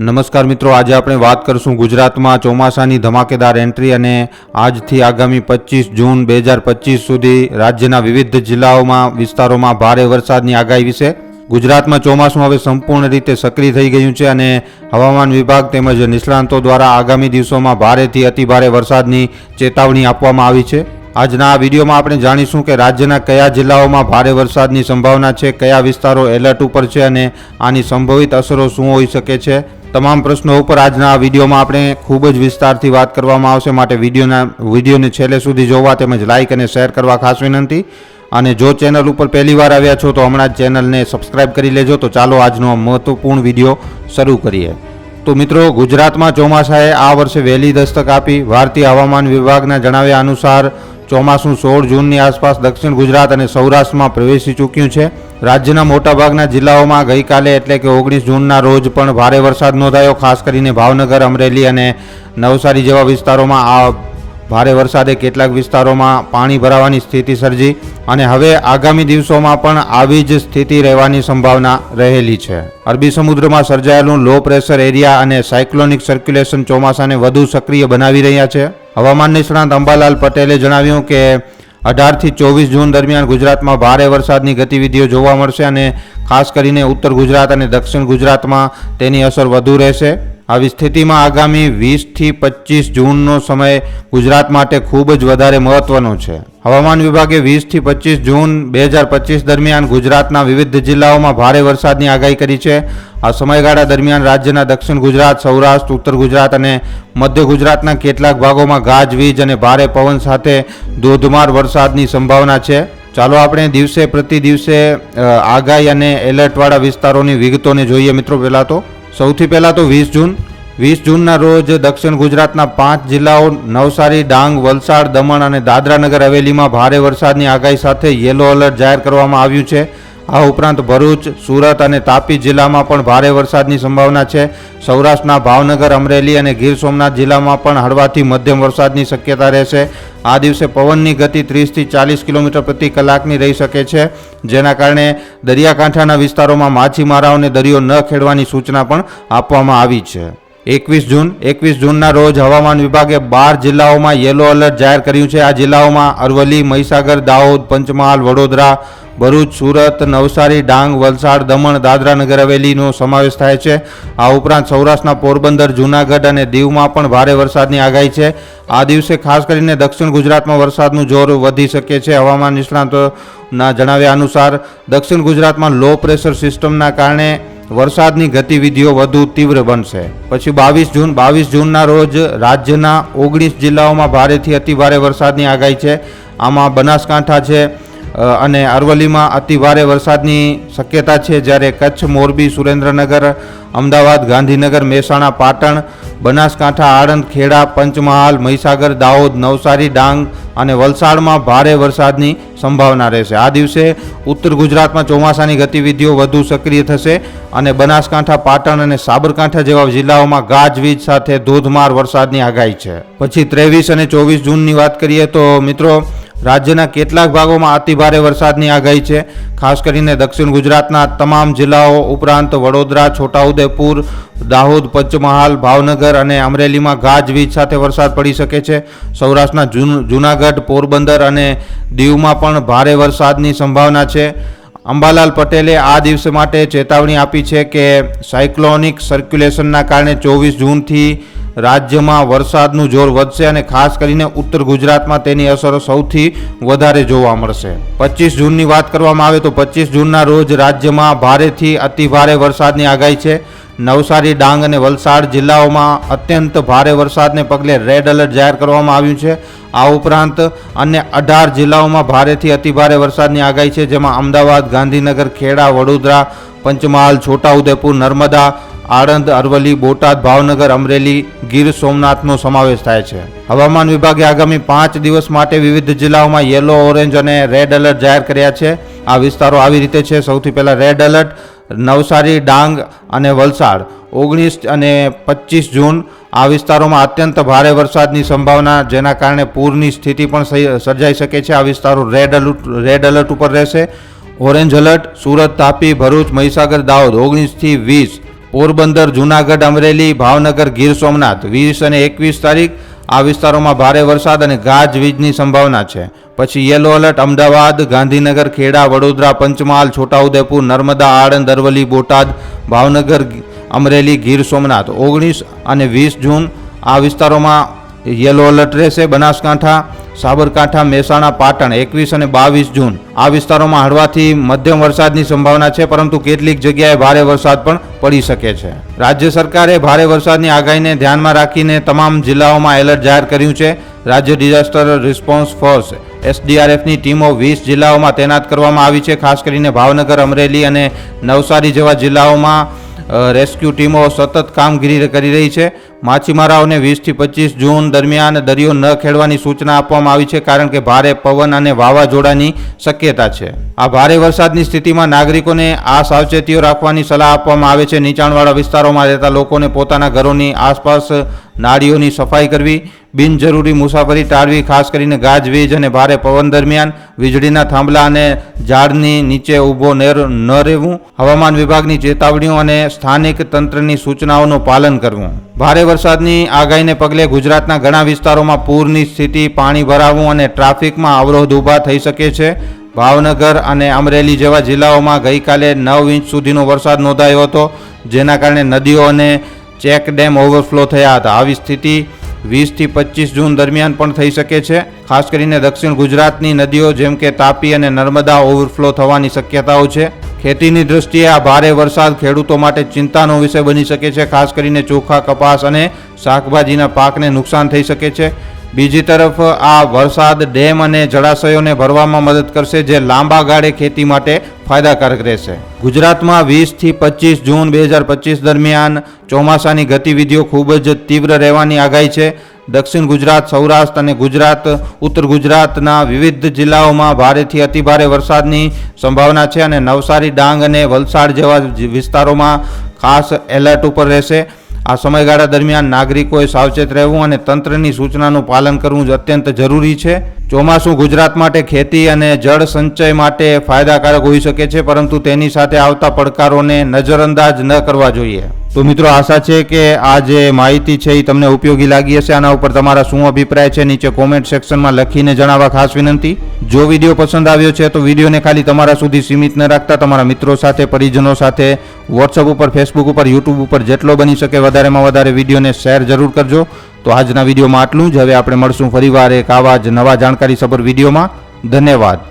નમસ્કાર મિત્રો, આજે આપણે વાત કરશું ગુજરાતમાં ચોમાસાની ધમાકેદાર એન્ટ્રી અને આજથી આગામી પચીસ જૂન બે હજાર પચીસ સુધી રાજ્યના વિવિધ જિલ્લાઓમાં, વિસ્તારોમાં ભારે વરસાદની આગાહી વિશે. ગુજરાતમાં ચોમાસું હવે સંપૂર્ણ રીતે સક્રિય થઈ ગયું છે અને હવામાન વિભાગ તેમજ નિષ્ણાંતો દ્વારા આગામી દિવસોમાં ભારેથી અતિભારે વરસાદની ચેતવણી આપવામાં આવી છે. આજના આ વિડીયોમાં આપણે જાણીશું કે રાજ્યના કયા જિલ્લાઓમાં ભારે વરસાદની સંભાવના છે, કયા વિસ્તારો એલર્ટ ઉપર છે અને આની સંભવિત અસરો શું હોઈ શકે છે. તમામ પ્રશ્નો ઉપર આજના આ વિડીયોમાં આપણે ખૂબ જ વિસ્તારથી વાત કરવામાં આવશે. માટે વિડીયોના, વિડીયોને છેલ્લે સુધી જોવા તેમજ લાઇક અને શેર કરવા ખાસ વિનંતી. અને જો ચેનલ ઉપર પહેલી વાર આવ્યા છો તો હમણાં જ ચેનલને સબસ્ક્રાઇબ કરી લેજો. તો ચાલો આજનો મહત્વપૂર્ણ વીડિયો શરૂ કરીએ. તો મિત્રો, ગુજરાતમાં ચોમાસાએ આ વર્ષે વહેલી દસ્તક આપી. ભારતીય હવામાન વિભાગના જણાવ્યા અનુસાર ચોમાસું સોળ જૂનની આસપાસ દક્ષિણ ગુજરાત અને સૌરાષ્ટ્રમાં પ્રવેશી ચૂક્યું છે. રાજ્યના મોટાભાગના જિલ્લાઓમાં ગઈકાલે એટલે કે ઓગણીસ જૂનના રોજ પણ ભારે વરસાદ નોંધાયો, ખાસ કરીને ભાવનગર, અમરેલી અને નવસારી જેવા વિસ્તારોમાં આ ભારે વરસાદે કેટલાક વિસ્તારોમાં પાણી ભરાવાની સ્થિતિ સર્જી અને હવે આગામી દિવસોમાં પણ આવી જ સ્થિતિ રહેવાની સંભાવના રહેલી છે. અરબી સમુદ્રમાં સર્જાયેલું લો પ્રેશર એરિયા અને સાયક્લોનિક સર્ક્યુલેશન ચોમાસાને વધુ સક્રિય બનાવી રહ્યા છે. હવામાન નિષ્ણાંત અંબાલાલ પટેલે જણાવ્યું કે અઢારથી ચોવીસ જૂન દરમિયાન ગુજરાતમાં ભારે વરસાદની ગતિવિધિઓ જોવા મળશે અને ખાસ કરીને ઉત્તર ગુજરાત અને દક્ષિણ ગુજરાતમાં તેની અસર વધુ રહેશે. આવી સ્થિતિમાં આગામી વીસથી પચીસ જૂનનો સમય ગુજરાત માટે ખૂબ જ વધારે મહત્ત્વનો છે. હવામાન વિભાગે વીસથી પચીસ જૂન બે હજાર પચીસ દરમિયાન ગુજરાતના વિવિધ જિલ્લાઓમાં ભારે વરસાદની આગાહી કરી છે. આ સમયગાળા દરમિયાન રાજ્યના દક્ષિણ ગુજરાત, સૌરાષ્ટ્ર, ઉત્તર ગુજરાત અને મધ્ય ગુજરાતના કેટલાક ભાગોમાં ગાજવીજ અને ભારે પવન સાથે ધોધમાર વરસાદની સંભાવના છે. ચાલો આપણે દિવસે પ્રતિ દિવસે આગાહી અને એલર્ટવાળા વિસ્તારોની વિગતોને જોઈએ. મિત્રો, પહેલાં તો સૌથી પહેલાં તો વીસ જૂન વીસ જૂનના રોજ દક્ષિણ ગુજરાતના પાંચ જિલ્લાઓ, નવસારી, ડાંગ, વલસાડ, દમણ અને દાદરાનગર હવેલીમાં ભારે વરસાદની આગાહી સાથે યેલો એલર્ટ જાહેર કરવામાં આવ્યું છે. આ ઉપરાંત ભરૂચ, સુરત અને તાપી જિલ્લામાં પણ ભારે વરસાદની સંભાવના છે. સૌરાષ્ટ્રના ભાવનગર, અમરેલી અને ગીર સોમનાથ જિલ્લામાં પણ હળવાથી મધ્યમ વરસાદની શક્યતા રહેશે. આ દિવસે પવનની ગતિ ત્રીસથી ચાલીસ કિલોમીટર પ્રતિ કલાકની રહી શકે છે. જેના કારણે દરિયાકાંઠાના વિસ્તારોમાં માછીમારાઓને દરિયો ન ખેડવાની સૂચના પણ આપવામાં આવી છે. એકવીસ જૂન, એકવીસ જૂનના રોજ હવામાન વિભાગે બાર જિલ્લાઓમાં યેલો એલર્ટ જાહેર કર્યું છે. આ જિલ્લાઓમાં અરવલ્લી, મહીસાગર, દાહોદ, પંચમહાલ, વડોદરા, ભરૂચ, સુરત, નવસારી, ડાંગ, વલસાડ, દમણ દાદરાનગર હવેલીનો સમાવેશ થાય છે. આ ઉપરાંત સૌરાષ્ટ્રના પોરબંદર, જૂનાગઢ અને દીવમાં પણ ભારે વરસાદની આગાહી છે. આ દિવસે ખાસ કરીને દક્ષિણ ગુજરાતમાં વરસાદનું જોર વધી શકે છે. હવામાન નિષ્ણાંતોના જણાવ્યા અનુસાર દક્ષિણ ગુજરાતમાં લો પ્રેશર સિસ્ટમના કારણે વરસાદની ગતિવિધિઓ વધુ તીવ્ર બનશે. પછી બાવીસ જૂન, બાવીસ જૂનના રોજ રાજ્યના ઓગણીસ જિલ્લાઓમાં ભારેથી અતિભારે વરસાદની આગાહી છે. આમાં બનાસકાંઠા છે અને અરવલ્લીમાં અતિભારે વરસાદની શક્યતા છે જ્યારે કચ્છ, મોરબી, સુરેન્દ્રનગર, અમદાવાદ, ગાંધીનગર, મહેસાણા, પાટણ, બનાસકાંઠા, આણંદ, ખેડા, પંચમહાલ, મહીસાગર, દાહોદ, નવસારી, ડાંગ અને વલસાડમાં ભારે વરસાદની સંભાવના રહેશે. આ દિવસે ઉત્તર ગુજરાતમાં ચોમાસાની ગતિવિધિઓ વધુ સક્રિય થશે અને બનાસકાંઠા, પાટણ અને સાબરકાંઠા જેવા જિલ્લાઓમાં ગાજવીજ સાથે ધોધમાર વરસાદની આગાહી છે. પછી ત્રેવીસ અને ચોવીસ જૂનની વાત કરીએ તો મિત્રો રાજ્યના કેટલાક ભાગોમાં અતિભારે વરસાદની આગાહી છે. ખાસ કરીને દક્ષિણ ગુજરાતના તમામ જિલ્લાઓ ઉપરાંત વડોદરા, છોટાઉદેપુર, દાહોદ, પંચમહાલ, ભાવનગર અને અમરેલીમાં ગાજવીજ સાથે વરસાદ પડી શકે છે. સૌરાષ્ટ્રના જૂન, જૂનાગઢ, પોરબંદર અને દીવમાં પણ ભારે વરસાદની સંભાવના છે. અંબાલાલ પટેલે આ દિવસ માટે ચેતવણી આપી છે કે સાયક્લોનિક સર્ક્યુલેશનના કારણે ચોવીસ જૂનથી રાજ્યમાં વરસાદનું જોર વધશે અને ખાસ કરીને ઉત્તર ગુજરાતમાં તેની અસરો સૌથી વધારે જોવા મળશે. પચીસ જૂનની વાત કરવામાં આવે તો પચીસ જૂનના રોજ રાજ્યમાં ભારેથી અતિભારે વરસાદની આગાહી છે. નવસારી, ડાંગ અને વલસાડ જિલ્લાઓમાં અત્યંત ભારે વરસાદને પગલે રેડ એલર્ટ જાહેર કરવામાં આવ્યું છે. આ ઉપરાંત અન્ય અઢાર જિલ્લાઓમાં ભારેથી અતિભારે વરસાદની આગાહી છે, જેમાં અમદાવાદ, ગાંધીનગર, ખેડા, વડોદરા, પંચમહાલ, છોટાઉદેપુર, નર્મદા આણંદ, અરવલ્લી, બોટાદ, ભાવનગર, અમરેલી, ગીર સોમનાથનો સમાવેશ થાય છે. હવામાન વિભાગે આગામી પાંચ દિવસ માટે વિવિધ જિલ્લાઓમાં યલો, ઓરેન્જ અને રેડ એલર્ટ જાહેર કર્યા છે. આ વિસ્તારો આવી રીતે છે. સૌથી પહેલાં રેડ એલર્ટ, નવસારી, ડાંગ અને વલસાડ. ઓગણીસ અને પચીસ જૂન આ વિસ્તારોમાં અત્યંત ભારે વરસાદની સંભાવના, જેના કારણે પૂરની સ્થિતિ પણ સર્જાઈ શકે છે. આ વિસ્તારો રેડ એલર્ટ રેડ એલર્ટ ઉપર રહેશે. ઓરેન્જ એલર્ટ, સુરત, તાપી, ભરૂચ, મહીસાગર, દાહોદ ઓગણીસથી વીસ. પોરબંદર, જુનાગઢ, અમરેલી, ભાવનગર, ગીર સોમનાથ. વીસ અને એકવીસ તારીખ આ વિસ્તારોમાં ભારે વરસાદ અને ગાજવીજની સંભાવના છે. પછી યેલો એલર્ટ, અમદાવાદ, ગાંધીનગર, ખેડા, વડોદરા, પંચમહાલ, છોટાઉદેપુર, નર્મદા, આણંદ, અરવલ્લી, બોટાદ, ભાવનગર, અમરેલી, ગીર સોમનાથ. ઓગણીસ અને વીસ જૂન આ વિસ્તારોમાં યેલો એલર્ટ રહેશે, બનાસકાંઠા, સાબરકાંઠા, મહેસાણા, પાટણ, એકવીસ અને બાવીસ જૂન. આ વિસ્તારોમાં હળવાથી મધ્યમ વરસાદની સંભાવના છે, પરંતુ કેટલીક જગ્યાએ ભારે વરસાદ પણ પડી શકે છે. રાજ્ય સરકારે ભારે વરસાદની આગાહીને ધ્યાનમાં રાખીને તમામ જિલ્લાઓમાં એલર્ટ જાહેર કર્યું છે. રાજ્ય ડિઝાસ્ટર રિસ્પોન્સ ફોર્સ, એસડીઆરએફની ટીમો વીસ જિલ્લાઓમાં તૈનાત કરવામાં આવી છે, ખાસ કરીને ભાવનગર, અમરેલી અને નવસારી જેવા જિલ્લાઓમાં રેસ્ક્યુ ટીમો સતત કામગીરી કરી રહી છે. માછીમારાઓને વીસથી પચીસ જૂન દરમિયાન દરિયો ન ખેડવાની સૂચના આપવામાં આવી છે કારણ કે ભારે પવન અને વાવાઝોડાની શક્યતા છે. આ ભારે વરસાદની સ્થિતિમાં નાગરિકોને આ સાવચેતીઓ રાખવાની સલાહ આપવામાં આવે છે. નીચાણવાળા વિસ્તારોમાં રહેતા લોકોને પોતાના ઘરોની આસપાસ નાળીઓની સફાઈ કરવી બિનજરૂરી મુસાફરી ટાળવી, ખાસ કરીને ગાજવીજ અને ભારે પવન દરમિયાન વીજળીના થાંભલા અને ઝાડની નીચે ઊભો ન રહેવું. હવામાન વિભાગની ચેતવણીઓ અને સ્થાનિક તંત્રની સૂચનાઓનું પાલન કરવું. ભારે વરસાદની આગાહીને પગલે ગુજરાતના ઘણા વિસ્તારોમાં પૂરની સ્થિતિ, પાણી ભરાવું અને ટ્રાફિકમાં અવરોધ ઊભા થઈ શકે છે. ભાવનગર અને અમરેલી જેવા જિલ્લાઓમાં ગઈકાલે નવ ઇંચ સુધીનો વરસાદ નોંધાયો હતો, જેના કારણે નદીઓ અને ચેક ડેમ ઓવરફ્લો થયા હતા. આવી સ્થિતિ વીસથી પચીસ જૂન દરમિયાન પણ થઈ શકે છે. ખાસ કરીને દક્ષિણ ગુજરાતની નદીઓ જેમ કે તાપી અને નર્મદા ઓવરફ્લો થવાની શક્યતાઓ છે. ખેતીની દૃષ્ટિએ આ ભારે વરસાદ ખેડૂતો માટે ચિંતાનો વિષય બની શકે છે. ખાસ કરીને ચોખા, કપાસ અને શાકભાજીના પાકને નુકસાન થઈ શકે છે. બીજી તરફ આ વરસાદ ડેમ અને જળાશયોને ભરવામાં મદદ કરશે, જે લાંબા ગાળે ખેતી માટે ફાયદાકારક રહેશે. ગુજરાતમાં વીસથી પચીસ જૂન બે હજાર પચીસ દરમિયાન ચોમાસાની ગતિવિધિઓ ખૂબ જ તીવ્ર રહેવાની આગાહી છે. દક્ષિણ ગુજરાત, સૌરાષ્ટ્ર અને ગુજરાત, ઉત્તર ગુજરાતના વિવિધ જિલ્લાઓમાં ભારેથી અતિભારે વરસાદની સંભાવના છે અને નવસારી, ડાંગ અને વલસાડ જેવા વિસ્તારોમાં ખાસ એલર્ટ ઉપર રહેશે. આ સમયગાળા દરમિયાન નાગરિકોએ સાવચેત રહેવું અને તંત્રની સૂચનાનું પાલન કરવું જ અત્યંત જરૂરી છે. ચોમાસું ગુજરાત માટે ખેતી અને જળ સંચય માટે ફાયદાકારક હોઈ શકે છે, પરંતુ તેની સાથે આવતા પડકારોને નજરઅંદાજ ન કરવા જોઈએ. તો મિત્રો, આશા છે કે આ જે માહિતી છે એ તમને ઉપયોગી લાગી હશે. આના ઉપર તમારા શું અભિપ્રાય છે, નીચે કોમેન્ટ સેક્શનમાં લખીને જણાવવા ખાસ વિનંતી. જો વીડિયો પસંદ આવ્યો છે, તો વિડીયોને ખાલી તમારા સુધી સીમિત ન રાખતા તમારા મિત્રો સાથે, પરિજનો સાથે વોટ્સઅપ ઉપર ફેસબુક ઉપર યુટ્યુબ ઉપર જેટલો બની શકે વધારેમાં વધારે વિડીયોને શેર જરૂર કરજો. તો આજના વિડીયોમાં આટલું જ. હવે આપણે મળશું ફરીવાર એક આવા જ નવા જાણકારી સભર વિડીયોમાં. ધન્યવાદ.